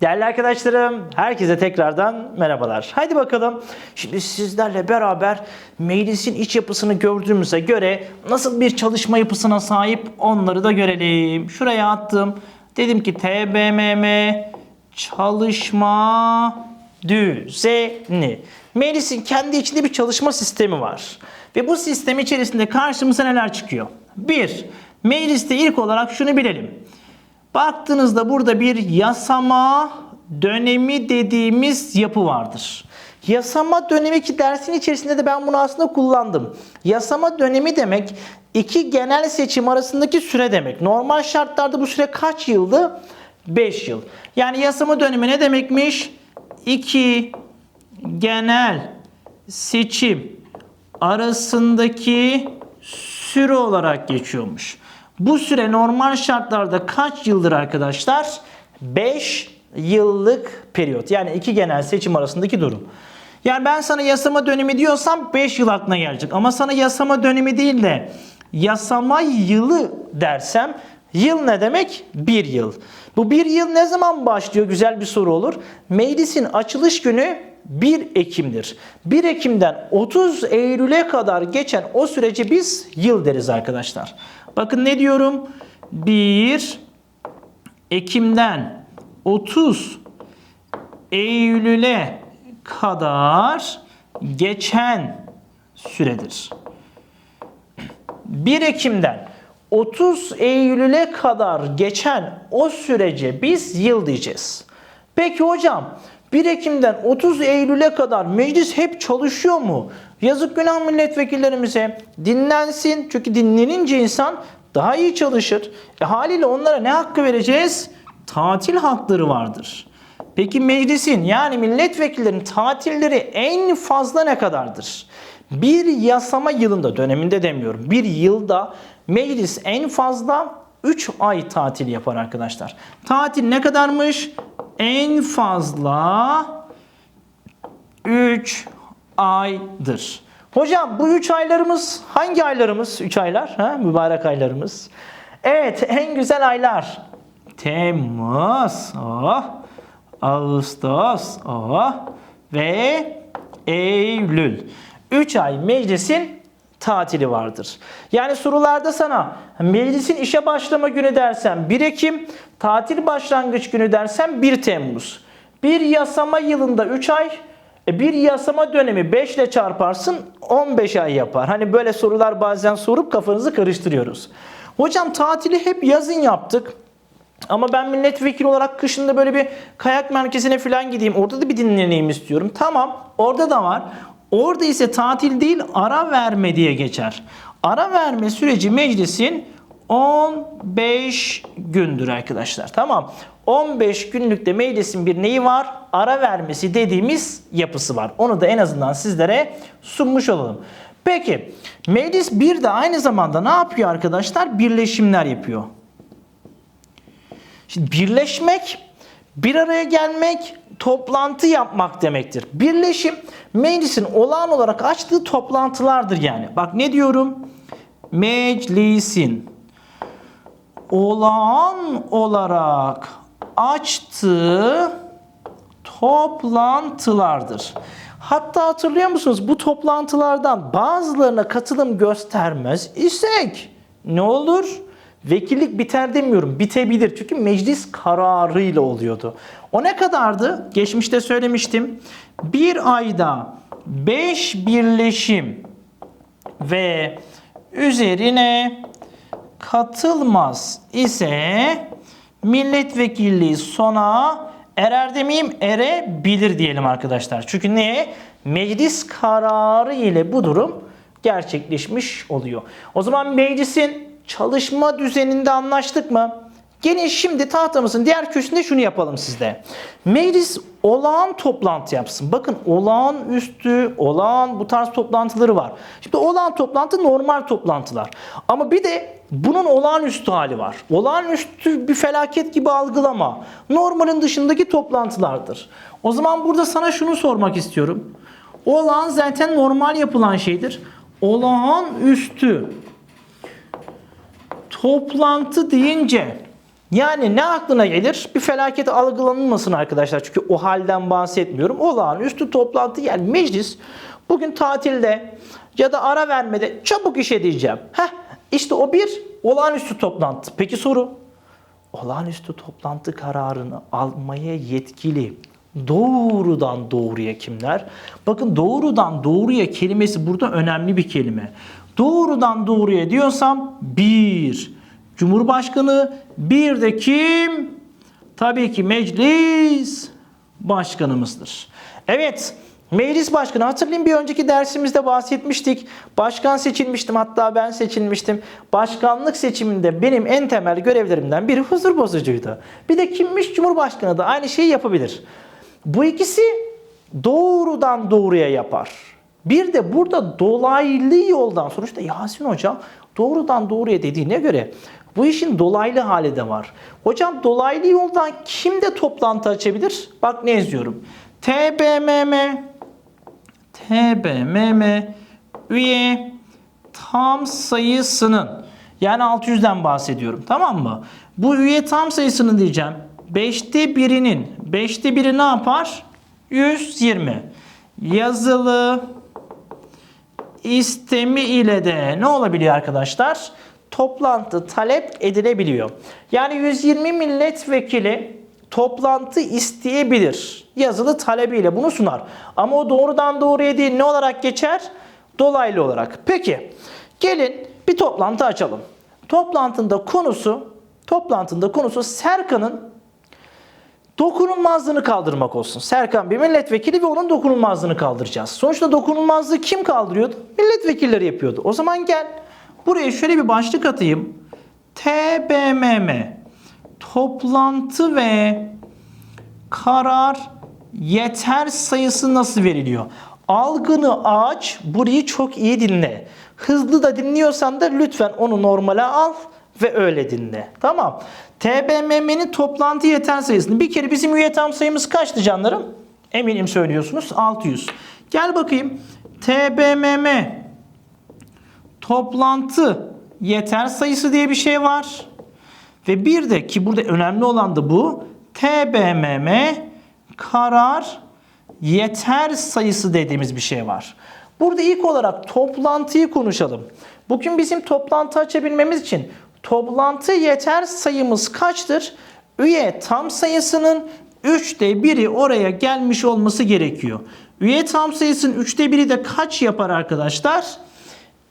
Değerli arkadaşlarım, herkese tekrardan merhabalar. Haydi bakalım, şimdi sizlerle beraber meclisin iç yapısını gördüğümüze göre nasıl bir çalışma yapısına sahip onları da görelim. Şuraya attım. Dedim ki TBMM çalışma düzeni. Meclisin kendi içinde bir çalışma sistemi var. Ve bu sistem içerisinde karşımıza neler çıkıyor? Bir, mecliste ilk olarak şunu bilelim. Baktığınızda burada bir yasama dönemi dediğimiz yapı vardır. Yasama dönemi ki dersin içerisinde de ben bunu aslında kullandım. Yasama dönemi demek iki genel seçim arasındaki süre demek. Normal şartlarda bu süre kaç yıldı? 5 yıl. Yani yasama dönemi ne demekmiş? İki genel seçim arasındaki süre olarak geçiyormuş. Bu süre normal şartlarda kaç yıldır arkadaşlar? 5 yıllık periyot. Yani iki genel seçim arasındaki durum. Yani ben sana yasama dönemi diyorsam 5 yıl aklına gelecek. Ama sana yasama dönemi değil de yasama yılı dersem yıl ne demek? 1 yıl. Bu 1 yıl ne zaman başlıyor? Güzel bir soru olur. Meclisin açılış günü 1 Ekim'dir. 1 Ekim'den 30 Eylül'e kadar geçen o süreci biz yıl deriz arkadaşlar. Bakın ne diyorum? 1 Ekim'den 30 Eylül'e kadar geçen süredir. 1 Ekim'den 30 Eylül'e kadar geçen o sürece biz yıl diyeceğiz. Peki hocam 1 Ekim'den 30 Eylül'e kadar meclis hep çalışıyor mu? Yazık günah milletvekillerimize dinlensin. Çünkü dinlenince insan daha iyi çalışır. E haliyle onlara ne hakkı vereceğiz? Tatil hakları vardır. Peki meclisin yani milletvekillerinin tatilleri en fazla ne kadardır? Bir yasama yılında döneminde demiyorum. Bir yılda meclis en fazla 3 ay tatil yapar arkadaşlar. Tatil ne kadarmış? En fazla 3 aydır. Hocam bu 3 aylarımız hangi aylarımız? 3 aylar, ha? mübarek aylarımız. Evet, en güzel aylar. Temmuz, oh, Ağustos, oh, ve Eylül. 3 ay meclisin tatili vardır. Yani sorularda sana meclisin işe başlama günü dersem 1 Ekim, tatil başlangıç günü dersem 1 Temmuz. Bir yasama yılında 3 ay, e, bir yasama dönemi 5 ile çarparsın 15 ay yapar. Hani böyle sorular bazen sorup kafanızı karıştırıyoruz. Hocam tatili hep yazın yaptık. Ama ben milletvekili olarak kışında böyle bir kayak merkezine falan gideyim. Orada da bir dinleneyim istiyorum. Tamam orada da var. Orada ise tatil değil ara verme diye geçer. Ara verme süreci meclisin 15 gündür arkadaşlar. Tamam. 15 günlükte meclisin bir neyi var? Ara vermesi dediğimiz yapısı var. Onu da en azından sizlere sunmuş olalım. Peki meclis bir de aynı zamanda ne yapıyor arkadaşlar? Birleşimler yapıyor. Şimdi birleşmek, bir araya gelmek, toplantı yapmak demektir. Birleşim meclisin olağan olarak açtığı toplantılardır yani. Bak ne diyorum? Meclisin olağan olarak açtığı toplantılardır. Hatta hatırlıyor musunuz bu toplantılardan bazılarına katılım göstermez isek ne olur? Vekillik biter demiyorum, bitebilir. Çünkü meclis kararıyla oluyordu. O ne kadardı? Geçmişte söylemiştim. Bir ayda 5 birleşim ve üzerine katılmaz ise milletvekilliği sona erer demeyeyim erebilir diyelim arkadaşlar. Çünkü niye? Meclis kararı ile bu durum gerçekleşmiş oluyor. O zaman meclisin çalışma düzeninde anlaştık mı? Gelin şimdi tahtamızın diğer köşesinde şunu yapalım sizde. Meclis olağan toplantı yapsın. Bakın olağan üstü, olağan bu tarz toplantıları var. Şimdi olağan toplantı normal toplantılar. Ama bir de bunun olağanüstü hali var. Olağanüstü bir felaket gibi algılama. Normalin dışındaki toplantılardır. O zaman burada sana şunu sormak istiyorum. Olağan zaten normal yapılan şeydir. Olağanüstü toplantı deyince Yani ne aklına gelir? Bir felaket algılanılmasın arkadaşlar. Çünkü o halden bahsetmiyorum. Olağanüstü toplantı yani meclis bugün tatilde ya da ara vermede çabuk işe diyeceğim. Heh, işte o bir olağanüstü toplantı. Peki soru? Olağanüstü toplantı kararını almaya yetkili doğrudan doğruya kimler? Bakın doğrudan doğruya kelimesi burada önemli bir kelime. Doğrudan doğruya diyorsam bir Cumhurbaşkanı bir de kim? Tabii ki meclis başkanımızdır. Evet Meclis başkanı hatırlayın bir önceki dersimizde bahsetmiştik. Başkan seçilmiştim hatta ben seçilmiştim. Başkanlık seçiminde benim en temel görevlerimden biri huzur bozucuydu. Bir de kimmiş Cumhurbaşkanı da aynı şeyi yapabilir. Bu ikisi doğrudan doğruya yapar. Bir de burada dolaylı yoldan sonuçta Yasin Hocam doğrudan doğruya dediğine göre bu işin dolaylı hali de var. Hocam dolaylı yoldan kim de toplantı açabilir? Bak ne yazıyorum. TBMM TBMM üye tam sayısının yani 600'den bahsediyorum tamam mı? Bu üye tam sayısının diyeceğim. 5'te birinin 5'te biri ne yapar? 120. Yazılı istemi ile de ne olabiliyor arkadaşlar? Toplantı talep edilebiliyor. Yani 120 milletvekili toplantı isteyebilir. Yazılı talebiyle bunu sunar. Ama o doğrudan doğruya değil ne olarak geçer? Dolaylı olarak. Peki gelin bir toplantı açalım. Toplantında konusu toplantında konusu Serkan'ın dokunulmazlığını kaldırmak olsun. Serkan bir milletvekili ve onun dokunulmazlığını kaldıracağız. Sonuçta dokunulmazlığı kim kaldırıyordu? Milletvekilleri yapıyordu. O zaman gel buraya şöyle bir başlık atayım. TBMM toplantı ve karar yeter sayısı nasıl veriliyor? Algını aç, burayı çok iyi dinle. Hızlı da dinliyorsan da lütfen onu normale al ve öyle dinle. Tamam. TBMM'nin toplantı yeter sayısını bir kere bizim üye tam sayımız kaçtı canlarım? Eminim söylüyorsunuz 600. Gel bakayım. TBMM toplantı yeter sayısı diye bir şey var. Ve bir de ki burada önemli olan da bu. TBMM karar yeter sayısı dediğimiz bir şey var. Burada ilk olarak toplantıyı konuşalım. Bugün bizim toplantı açabilmemiz için toplantı yeter sayımız kaçtır? Üye tam sayısının 3'te 1'i oraya gelmiş olması gerekiyor. Üye tam sayısının 3'te 1'i de kaç yapar arkadaşlar?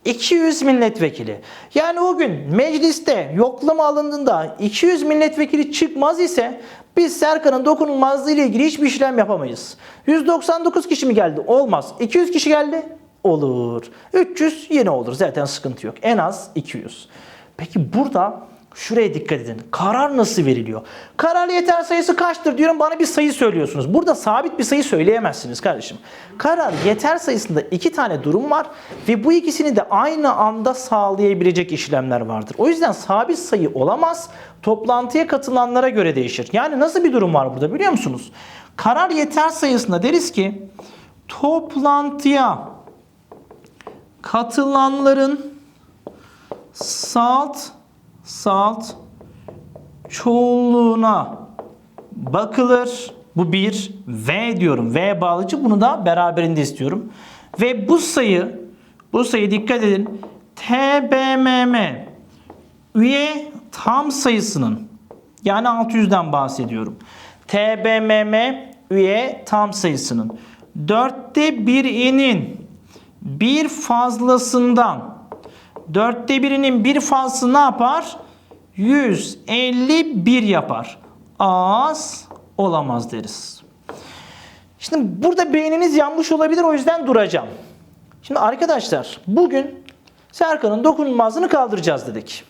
200 milletvekili. Yani o gün mecliste yoklama alındığında 200 milletvekili çıkmaz ise biz Serkan'ın dokunulmazlığı ile ilgili hiçbir işlem yapamayız. 199 kişi mi geldi? Olmaz. 200 kişi geldi? Olur. 300 yine olur. Zaten sıkıntı yok. En az 200. Peki burada şuraya dikkat edin. Karar nasıl veriliyor? Karar yeter sayısı kaçtır diyorum bana bir sayı söylüyorsunuz. Burada sabit bir sayı söyleyemezsiniz kardeşim. Karar yeter sayısında iki tane durum var ve bu ikisini de aynı anda sağlayabilecek işlemler vardır. O yüzden sabit sayı olamaz. Toplantıya katılanlara göre değişir. Yani nasıl bir durum var burada biliyor musunuz? Karar yeter sayısında deriz ki toplantıya katılanların salt salt çoğunluğuna bakılır. Bu bir V diyorum. V bağlıcı bunu da beraberinde istiyorum. Ve bu sayı bu sayı dikkat edin. TBMM üye tam sayısının yani 600'den bahsediyorum. TBMM üye tam sayısının dörtte birinin bir fazlasından dörtte birinin bir fazlası ne yapar? 151 yapar. Az olamaz deriz. Şimdi burada beyniniz yanmış olabilir o yüzden duracağım. Şimdi arkadaşlar bugün Serkan'ın dokunulmazlığını kaldıracağız dedik.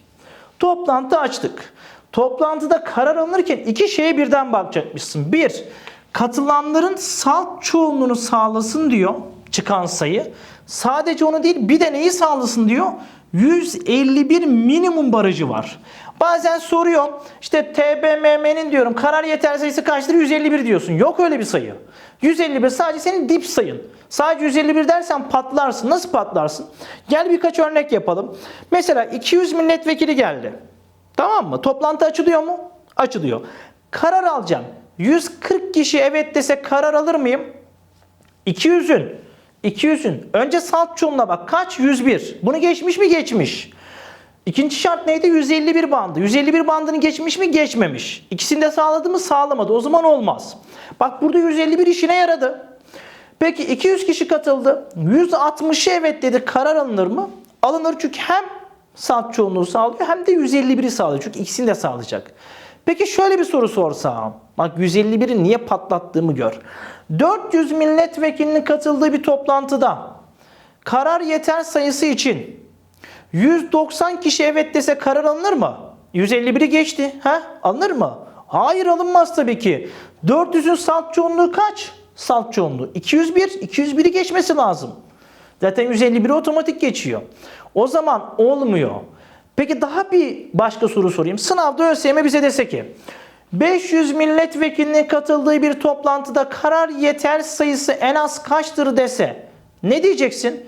Toplantı açtık. Toplantıda karar alınırken iki şeye birden bakacakmışsın. Bir, katılanların salt çoğunluğunu sağlasın diyor çıkan sayı. Sadece onu değil bir de neyi sağlasın diyor? 151 minimum barajı var. Bazen soruyor işte TBMM'nin diyorum karar yeter sayısı kaçtır 151 diyorsun. Yok öyle bir sayı. 151 sadece senin dip sayın. Sadece 151 dersen patlarsın. Nasıl patlarsın? Gel birkaç örnek yapalım. Mesela 200 milletvekili geldi. Tamam mı? Toplantı açılıyor mu? açılıyor. Karar alacağım. 140 kişi evet dese karar alır mıyım? 200'ün. 200'ün. Önce salt çoğunluğa bak. Kaç? 101. Bunu geçmiş mi? Geçmiş. İkinci şart neydi? 151 bandı. 151 bandını geçmiş mi? Geçmemiş. İkisini de sağladı mı? Sağlamadı. O zaman olmaz. Bak burada 151 işine yaradı. Peki 200 kişi katıldı. 160'ı evet dedi. Karar alınır mı? Alınır çünkü hem salt çoğunluğu sağlıyor hem de 151'i sağlıyor. Çünkü ikisini de sağlayacak. Peki şöyle bir soru sorsam. Bak 151'i niye patlattığımı gör. 400 milletvekilinin katıldığı bir toplantıda karar yeter sayısı için 190 kişi evet dese karar alınır mı? 151'i geçti. Ha? Alınır mı? Hayır alınmaz tabii ki. 400'ün salt çoğunluğu kaç? Salt çoğunluğu. 201. 201'i geçmesi lazım. Zaten 151 otomatik geçiyor. O zaman olmuyor. Peki daha bir başka soru sorayım. Sınavda ÖSYM bize dese ki 500 milletvekilinin katıldığı bir toplantıda karar yeter sayısı en az kaçtır dese ne diyeceksin?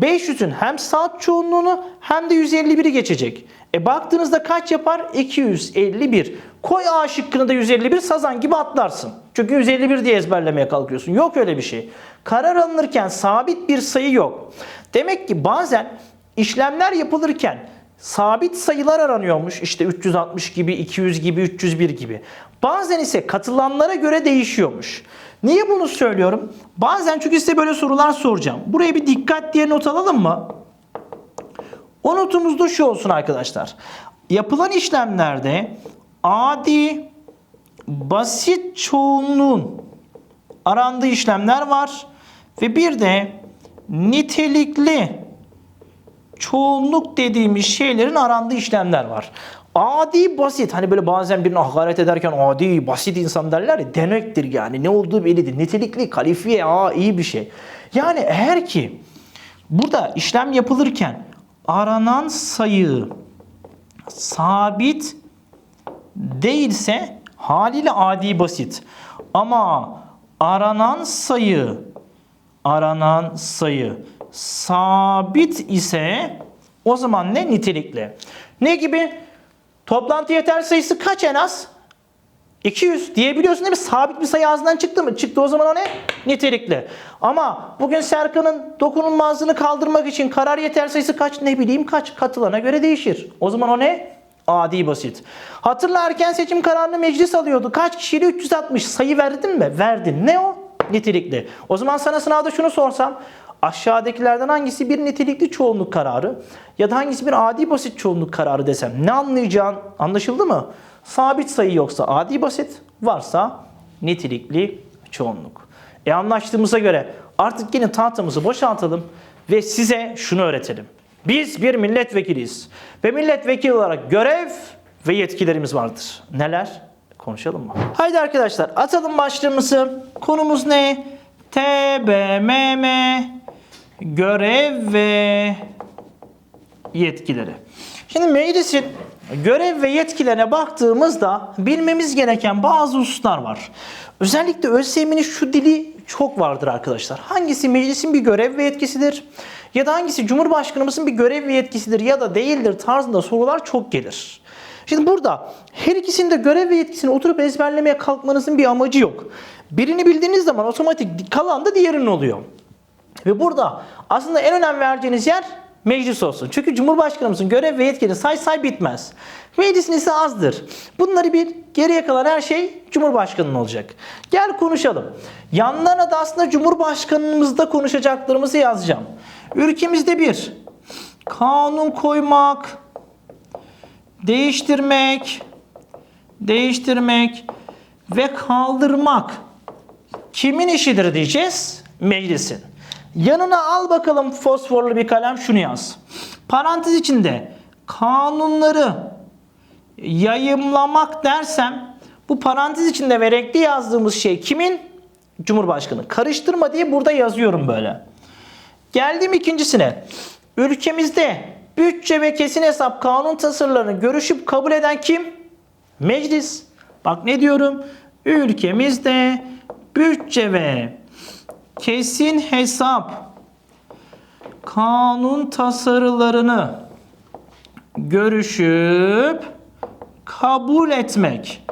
500'ün hem salt çoğunluğunu hem de 151'i geçecek. E baktığınızda kaç yapar? 251. Koy A şıkkını da 151 sazan gibi atlarsın. Çünkü 151 diye ezberlemeye kalkıyorsun. Yok öyle bir şey. Karar alınırken sabit bir sayı yok. Demek ki bazen işlemler yapılırken sabit sayılar aranıyormuş. İşte 360 gibi, 200 gibi, 301 gibi. Bazen ise katılanlara göre değişiyormuş. Niye bunu söylüyorum? Bazen çünkü size böyle sorular soracağım. Buraya bir dikkat diye not alalım mı? O notumuz da şu olsun arkadaşlar. Yapılan işlemlerde adi basit çoğunluğun arandığı işlemler var ve bir de nitelikli çoğunluk dediğimiz şeylerin arandığı işlemler var. Adi basit hani böyle bazen birine hakaret ederken adi basit insan derler ya demektir yani ne olduğu bellidir. Nitelikli kalifiye aa iyi bir şey. Yani eğer ki burada işlem yapılırken aranan sayı sabit değilse haliyle adi basit. Ama aranan sayı aranan sayı sabit ise o zaman ne nitelikli. Ne gibi? Toplantı yeter sayısı kaç en az? 200 diyebiliyorsun değil mi? Sabit bir sayı ağzından çıktı mı? Çıktı o zaman o ne? Nitelikli. Ama bugün Serkan'ın dokunulmazlığını kaldırmak için karar yeter sayısı kaç? Ne bileyim kaç? Katılana göre değişir. O zaman o ne? Adi basit. Hatırla erken seçim kararını meclis alıyordu. Kaç kişiyle 360 sayı verdin mi? Verdin. Ne o? Nitelikli. O zaman sana sınavda şunu sorsam aşağıdakilerden hangisi bir nitelikli çoğunluk kararı ya da hangisi bir adi basit çoğunluk kararı desem ne anlayacağın anlaşıldı mı? Sabit sayı yoksa adi basit, varsa nitelikli çoğunluk. E anlaştığımıza göre artık yine tahtamızı boşaltalım ve size şunu öğretelim. Biz bir milletvekiliyiz ve milletvekili olarak görev ve yetkilerimiz vardır. Neler? Konuşalım mı? Haydi arkadaşlar atalım başlığımızı. Konumuz ne? TBMM görev ve yetkileri. Şimdi meclisin görev ve yetkilerine baktığımızda bilmemiz gereken bazı hususlar var. Özellikle ÖSYM'nin şu dili çok vardır arkadaşlar. Hangisi meclisin bir görev ve yetkisidir? Ya da hangisi Cumhurbaşkanımızın bir görev ve yetkisidir ya da değildir tarzında sorular çok gelir. Şimdi burada her ikisinin de görev ve yetkisini oturup ezberlemeye kalkmanızın bir amacı yok. Birini bildiğiniz zaman otomatik kalan da diğerinin oluyor. Ve burada aslında en önem vereceğiniz yer meclis olsun. Çünkü Cumhurbaşkanımızın görev ve yetkileri say say bitmez. Meclisin ise azdır. Bunları bir geriye kalan her şey Cumhurbaşkanı'nın olacak. Gel konuşalım. Yanlarına da aslında Cumhurbaşkanımızda konuşacaklarımızı yazacağım. Ülkemizde bir, kanun koymak, değiştirmek, değiştirmek ve kaldırmak kimin işidir diyeceğiz? Meclisin. Yanına al bakalım fosforlu bir kalem şunu yaz. Parantez içinde kanunları yayımlamak dersem bu parantez içinde ve renkli yazdığımız şey kimin? Cumhurbaşkanı. Karıştırma diye burada yazıyorum böyle. Geldim ikincisine. Ülkemizde bütçe ve kesin hesap kanun tasarılarını görüşüp kabul eden kim? Meclis. Bak ne diyorum? Ülkemizde bütçe ve kesin hesap kanun tasarılarını görüşüp kabul etmek.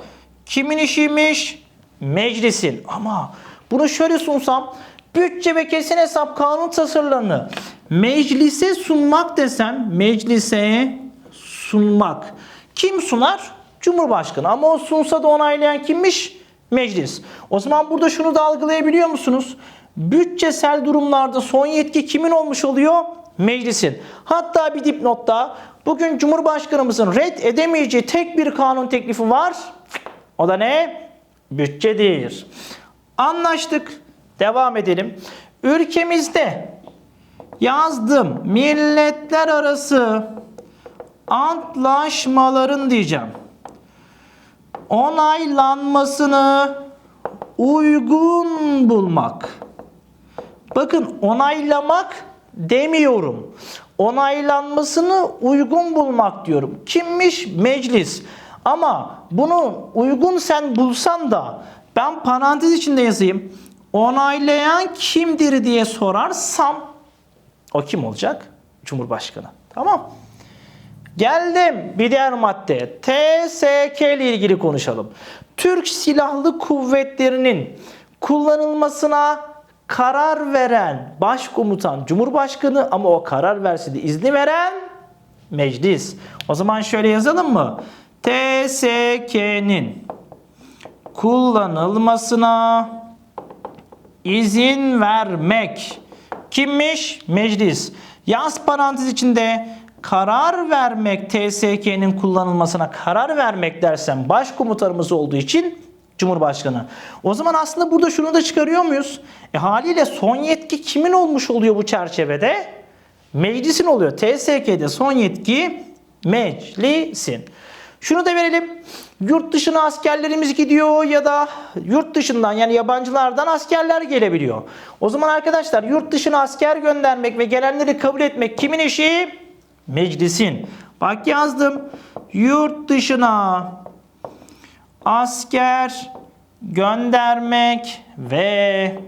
Kimin işiymiş? Meclisin. Ama bunu şöyle sunsam bütçe ve kesin hesap kanun tasarılarını meclise sunmak desem meclise sunmak. Kim sunar? Cumhurbaşkanı. Ama o sunsa da onaylayan kimmiş? Meclis. O zaman burada şunu da algılayabiliyor musunuz? Bütçesel durumlarda son yetki kimin olmuş oluyor? Meclisin. Hatta bir dipnotta bugün Cumhurbaşkanımızın red edemeyeceği tek bir kanun teklifi var. O da ne? Bütçedir. Anlaştık. Devam edelim. Ülkemizde yazdım milletler arası antlaşmaların diyeceğim. Onaylanmasını uygun bulmak. Bakın onaylamak demiyorum. Onaylanmasını uygun bulmak diyorum. Kimmiş? Meclis. Ama bunu uygun sen bulsan da ben parantez içinde yazayım. Onaylayan kimdir diye sorarsam o kim olacak? Cumhurbaşkanı. Tamam. Geldim bir diğer madde. TSK ile ilgili konuşalım. Türk Silahlı Kuvvetleri'nin kullanılmasına karar veren başkomutan Cumhurbaşkanı ama o karar verse de izni veren meclis. O zaman şöyle yazalım mı? TSK'nin kullanılmasına izin vermek kimmiş? Meclis. Yaz parantez içinde karar vermek TSK'nin kullanılmasına karar vermek dersem başkomutanımız olduğu için Cumhurbaşkanı. O zaman aslında burada şunu da çıkarıyor muyuz? E haliyle son yetki kimin olmuş oluyor bu çerçevede? Meclisin oluyor. TSK'de son yetki meclisin. Şunu da verelim. Yurt dışına askerlerimiz gidiyor ya da yurt dışından yani yabancılardan askerler gelebiliyor. O zaman arkadaşlar yurt dışına asker göndermek ve gelenleri kabul etmek kimin işi? Meclisin. Bak yazdım. Yurt dışına asker göndermek ve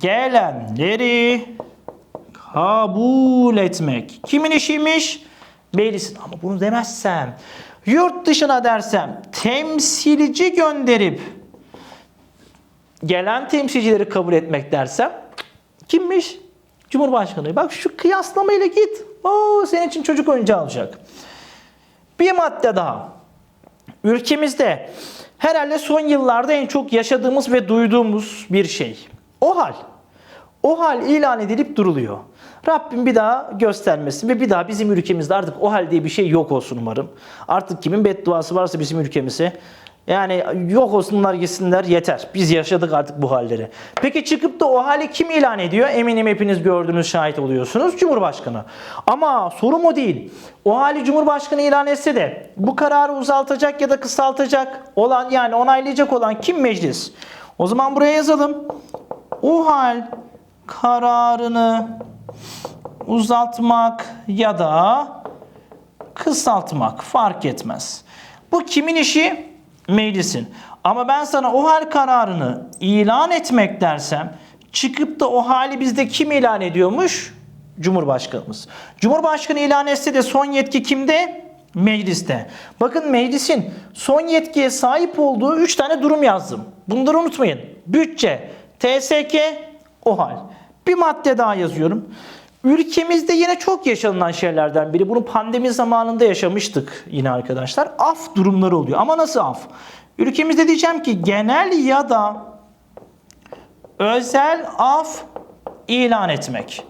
gelenleri kabul etmek. Kimin işiymiş? Meclisin. Ama bunu demezsem, yurt dışına dersem temsilci gönderip gelen temsilcileri kabul etmek dersem kimmiş? Cumhurbaşkanı. Bak şu kıyaslamayla git. Oo, senin için çocuk oyuncağı alacak. Bir madde daha. Ülkemizde herhalde son yıllarda en çok yaşadığımız ve duyduğumuz bir şey. O hal. O hal ilan edilip duruluyor. Rabbim bir daha göstermesin ve bir daha bizim ülkemizde artık o hal diye bir şey yok olsun umarım. Artık kimin bedduası varsa bizim ülkemize yani yok olsunlar gitsinler yeter. Biz yaşadık artık bu halleri. Peki çıkıp da o hali kim ilan ediyor? Eminim hepiniz gördünüz, şahit oluyorsunuz. Cumhurbaşkanı. Ama sorum o değil. O hali Cumhurbaşkanı ilan etse de bu kararı uzaltacak ya da kısaltacak olan yani onaylayacak olan kim meclis? O zaman buraya yazalım. O hal kararını uzatmak ya da kısaltmak fark etmez. Bu kimin işi? Meclisin. Ama ben sana o hal kararını ilan etmek dersem çıkıp da o hali bizde kim ilan ediyormuş? Cumhurbaşkanımız. Cumhurbaşkanı ilan etse de son yetki kimde? Mecliste. Bakın meclisin son yetkiye sahip olduğu 3 tane durum yazdım. Bunları unutmayın. Bütçe, TSK, OHAL. Bir madde daha yazıyorum. Ülkemizde yine çok yaşanılan şeylerden biri. Bunu pandemi zamanında yaşamıştık yine arkadaşlar. Af durumları oluyor. Ama nasıl af? Ülkemizde diyeceğim ki genel ya da özel af ilan etmek.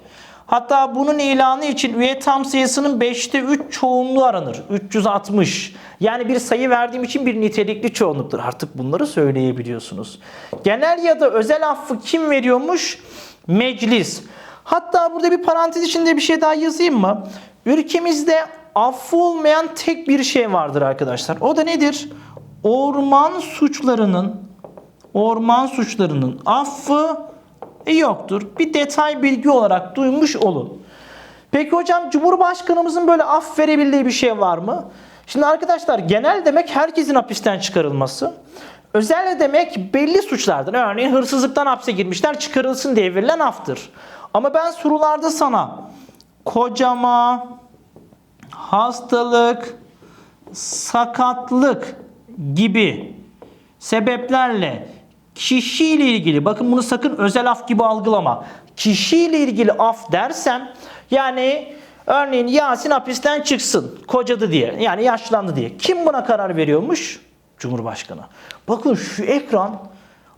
Hatta bunun ilanı için üye tam sayısının 5'te 3 çoğunluğu aranır. 360. Yani bir sayı verdiğim için bir nitelikli çoğunluktur. Artık bunları söyleyebiliyorsunuz. Genel ya da özel affı kim veriyormuş? Meclis. Hatta burada bir parantez içinde bir şey daha yazayım mı? Ülkemizde affı olmayan tek bir şey vardır arkadaşlar. O da nedir? Orman suçlarının orman suçlarının affı yoktur. Bir detay bilgi olarak duymuş olun. Peki hocam Cumhurbaşkanımızın böyle af verebildiği bir şey var mı? Şimdi arkadaşlar genel demek herkesin hapisten çıkarılması. Özel demek belli suçlardan. Örneğin hırsızlıktan hapse girmişler çıkarılsın diye verilen aftır. Ama ben sorularda sana kocama, hastalık, sakatlık gibi sebeplerle kişiyle ilgili bakın bunu sakın özel af gibi algılama. Kişiyle ilgili af dersem yani örneğin Yasin hapisten çıksın kocadı diye yani yaşlandı diye. Kim buna karar veriyormuş? Cumhurbaşkanı. Bakın şu ekran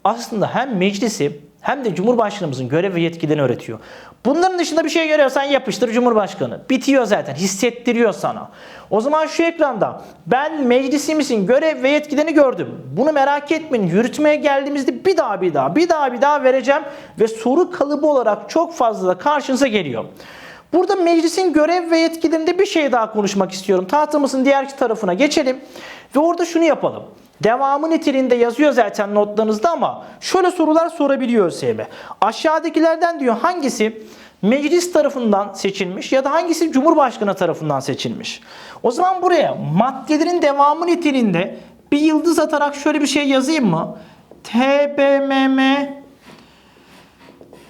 aslında hem meclisi hem de Cumhurbaşkanımızın görev ve yetkilerini öğretiyor. Bunların dışında bir şey görüyorsan yapıştır Cumhurbaşkanı. Bitiyor zaten. Hissettiriyor sana. O zaman şu ekranda ben meclisimizin görev ve yetkilerini gördüm. Bunu merak etmeyin. Yürütmeye geldiğimizde bir daha bir daha bir daha bir daha vereceğim ve soru kalıbı olarak çok fazla da karşınıza geliyor. Burada meclisin görev ve yetkilerinde bir şey daha konuşmak istiyorum. Tahtamızın diğer tarafına geçelim ve orada şunu yapalım. Devamı niteliğinde yazıyor zaten notlarınızda ama şöyle sorular sorabiliyor ÖSYM. Aşağıdakilerden diyor hangisi meclis tarafından seçilmiş ya da hangisi Cumhurbaşkanı tarafından seçilmiş? O zaman buraya maddelerin devamı niteliğinde bir yıldız atarak şöyle bir şey yazayım mı? TBMM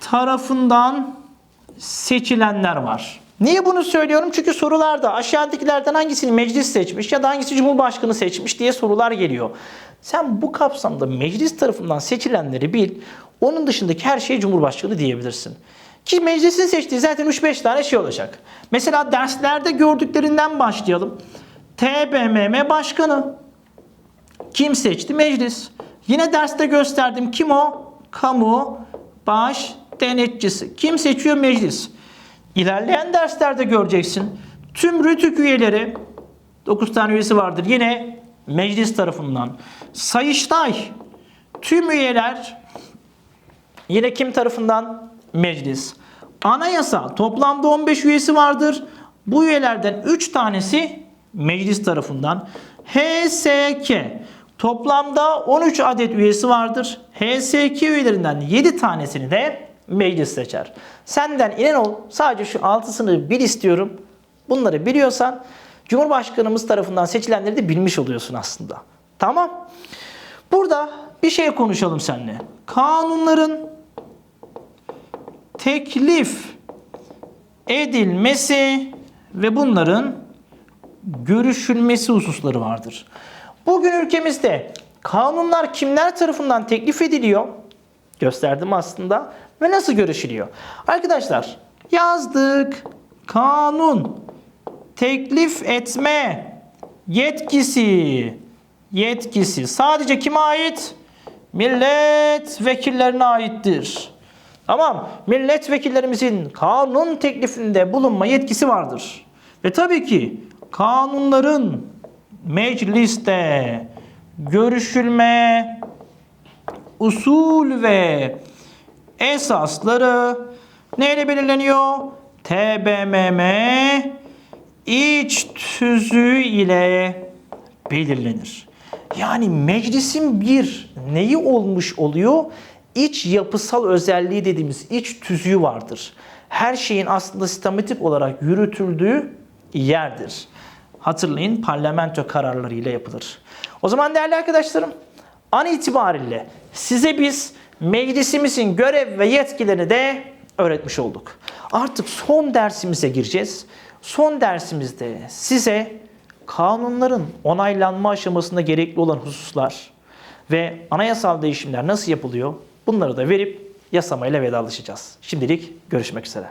tarafından seçilenler var. Niye bunu söylüyorum? Çünkü sorularda aşağıdakilerden hangisini meclis seçmiş ya da hangisi cumhurbaşkanı seçmiş diye sorular geliyor. Sen bu kapsamda meclis tarafından seçilenleri bil. Onun dışındaki her şeye cumhurbaşkanı diyebilirsin. Ki meclisin seçtiği zaten 3-5 tane şey olacak. Mesela derslerde gördüklerinden başlayalım. TBMM başkanı. Kim seçti? Meclis. Yine derste gösterdim. Kim o? Kamu baş denetçisi. Kim seçiyor? Meclis. İlerleyen derslerde göreceksin. Tüm rütük üyeleri 9 tane üyesi vardır. Yine meclis tarafından. Sayıştay tüm üyeler yine kim tarafından? Meclis. Anayasa toplamda 15 üyesi vardır. Bu üyelerden 3 tanesi meclis tarafından. HSK toplamda 13 adet üyesi vardır. HSK üyelerinden 7 tanesini de meclis seçer. Senden inen ol sadece şu altısını bil istiyorum. Bunları biliyorsan Cumhurbaşkanımız tarafından seçilenleri de bilmiş oluyorsun aslında. Tamam. Burada bir şey konuşalım seninle. Kanunların teklif edilmesi ve bunların görüşülmesi hususları vardır. Bugün ülkemizde kanunlar kimler tarafından teklif ediliyor? Gösterdim aslında ve nasıl görüşülüyor? Arkadaşlar yazdık. Kanun teklif etme yetkisi yetkisi sadece kime ait? Milletvekillerine aittir. Tamam. Milletvekillerimizin kanun teklifinde bulunma yetkisi vardır. Ve tabii ki kanunların mecliste görüşülme usul ve esasları neyle belirleniyor? TBMM iç tüzüğü ile belirlenir. Yani meclisin bir neyi olmuş oluyor? İç yapısal özelliği dediğimiz iç tüzüğü vardır. Her şeyin aslında sistematik olarak yürütüldüğü yerdir. Hatırlayın parlamento kararlarıyla yapılır. O zaman değerli arkadaşlarım an itibariyle size biz meclisimizin görev ve yetkilerini de öğretmiş olduk. Artık son dersimize gireceğiz. Son dersimizde size kanunların onaylanma aşamasında gerekli olan hususlar ve anayasal değişimler nasıl yapılıyor bunları da verip yasamayla vedalaşacağız. Şimdilik görüşmek üzere.